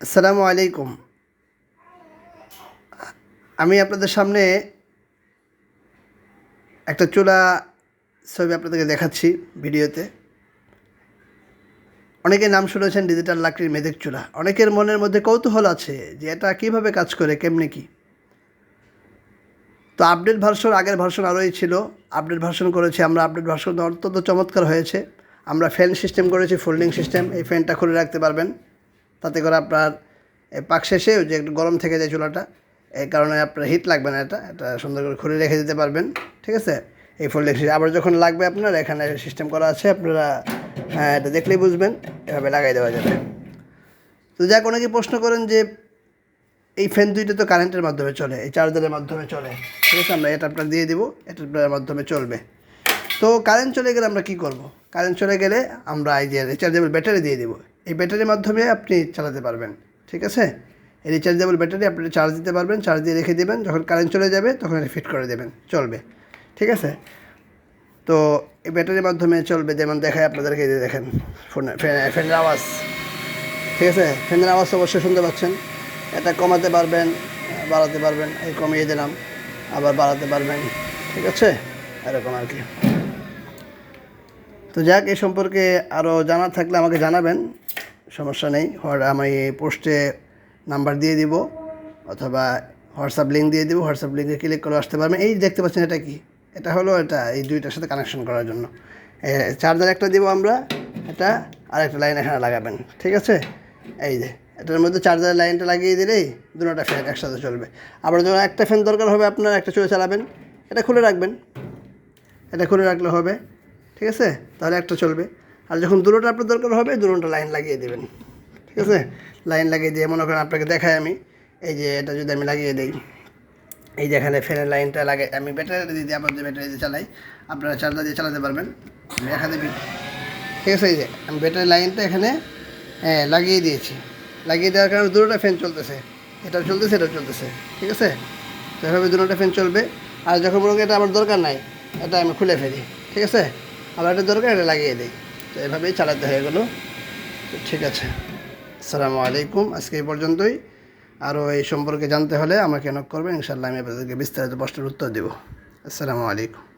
আসসালামু আলাইকুম। আমি আপনাদের সামনে একটা চুলা ছবি আপনাদেরকে দেখাচ্ছি ভিডিওতে। অনেকে নাম শুনেছেন ডিজিটাল লাকড়ির মেদিক চুলা। অনেকের মনের মধ্যে কৌতূহল আছে যে এটা কীভাবে কাজ করে, কেমনি কি। তো আপডেট ভার্সন আগের ভার্সন আরোই ছিল। আপডেট ভার্সন করেছি আমরা। আপডেট ভার্সন অত্যন্ত চমৎকার হয়েছে। আমরা ফ্যান সিস্টেম করেছি ফোল্ডিং সিস্টেম এই ফ্যানটা খুলে রাখতে পারবেন। তাতে করে আপনার পাক শেষে যে একটু গরম থেকে যায় চুলাটা এই কারণে আপনার হিট লাগবে না এটা এটা সুন্দর করে খুলে রেখে দিতে পারবেন, ঠিক আছে? এই ফোল্ডিং সিস্টেম আবার যখন লাগবে আপনার, এখানে সিস্টেম করা আছে, আপনারা হ্যাঁ এটা দেখলেই বুঝবেন, এভাবে লাগাই দেওয়া যাবে। তো যাক, অনেকে প্রশ্ন করেন যে, এই ফ্যান দুইটা তো কারেন্টের মাধ্যমে চলে, এই চার্জারের মাধ্যমে চলে, ঠিক আছে? আমরা এটা আপনার দিয়ে দিব, এটা মাধ্যমে চলবে। তো কারেন্ট চলে গেলে আমরা কি করব? কারেন্ট চলে গেলে আমরা এই যে রিচার্জেবল ব্যাটারি দিয়ে দিব। এই ব্যাটারির মাধ্যমে আপনি চালাতে পারবেন, ঠিক আছে? রিচার্জেবল ব্যাটারি আপনি চার্জ দিতে পারবেন চার্জ দিয়ে রেখে দেবেন, যখন কারেন্ট চলে যাবে তখন এটা ফিট করে দেবেন, চলবে, ঠিক আছে? তো এই ব্যাটারির মাধ্যমে চলবে, যেমন দেখায় আপনাদেরকে দেখেন, ফোনে ফ্যানের আওয়াজ, ঠিক আছে? ফ্যানের আওয়াজ অবশ্যই শুনতে পাচ্ছেন। এটা কমাতে পারবেন, বাড়াতে পারবেন, এই কমিয়ে দিলাম, আবার বাড়াতে পারবেন, ঠিক আছে? এরকম আর কি। তো যাক, এই সম্পর্কে আরও জানার থাকলে আমাকে জানাবেন। সমস্যা নেই। আমি পোস্টে নাম্বার দিয়ে দিব অথবা হোয়াটসঅ্যাপ লিঙ্ক দিয়ে দিব। হোয়াটসঅ্যাপ লিঙ্কে ক্লিক করে আসতে পারবেন। এই দেখতে পাচ্ছেন, এটা কি? এটা হলো এটা, এই দুইটার সাথে কানেকশন করার জন্য। চার্জার একটা দিব আমরা, এটা আর একটা লাইন এখানে লাগাবেন, ঠিক আছে? এই যে, এটার মধ্যে চার্জারের লাইনটা লাগিয়ে দিলেই দুটোটা ফ্যান একসাথে চলবে। আবার যখন একটা ফ্যান দরকার হবে, আপনার একটা চলে চালাবেন। এটা খুলে রাখবেন। এটা খুলে রাখলে হবে, ঠিক আছে? তাহলে একটা চলবে। আর যখন দুটোটা আপনার দরকার হবে, দুটোটা লাইন লাগিয়ে দেবেন। ঠিক আছে? লাইন লাগিয়ে দিয়ে মনে করেন আপনাকে দেখাই আমি। এই যে এটা যদি আমি লাগিয়ে দিই, এই যে এখানে ফ্যানের লাইনটা লাগে, আমি ব্যাটারি দিয়ে দিই আপনার ব্যাটারি দিয়ে চালাই, আপনারা চার্জার দিয়ে চালাতে পারবেন। এখানে ঠিক আছে, এই যে আমি ব্যাটারি লাইনটা এখানে হ্যাঁ লাগিয়ে দিয়েছি। লাগিয়ে দেওয়ার কারণে দুটোটা ফ্যান চলতেছে। এটাও চলতেছে এটাও চলতেছে। ঠিক আছে? তো এভাবে দুটোটা ফ্যান চলবে। আর যখন মনে এটা আমার দরকার নাই, এটা আমি খুলে ফেলি। ঠিক আছে? আবার এটা দরকার, এটা লাগিয়ে দিই। তো এভাবেই চালাতে হয়ে গেলো। ঠিক আছে। আসসালামু আলাইকুম। আজকে এই পর্যন্তই। আরও এই সম্পর্কে জানতে হলে আমাকে নক করবেন। ইনশাল্লাহ আমি আপনাদেরকে বিস্তারিত প্রশ্নের উত্তর দেবো। আসসালামু আলাইকুম।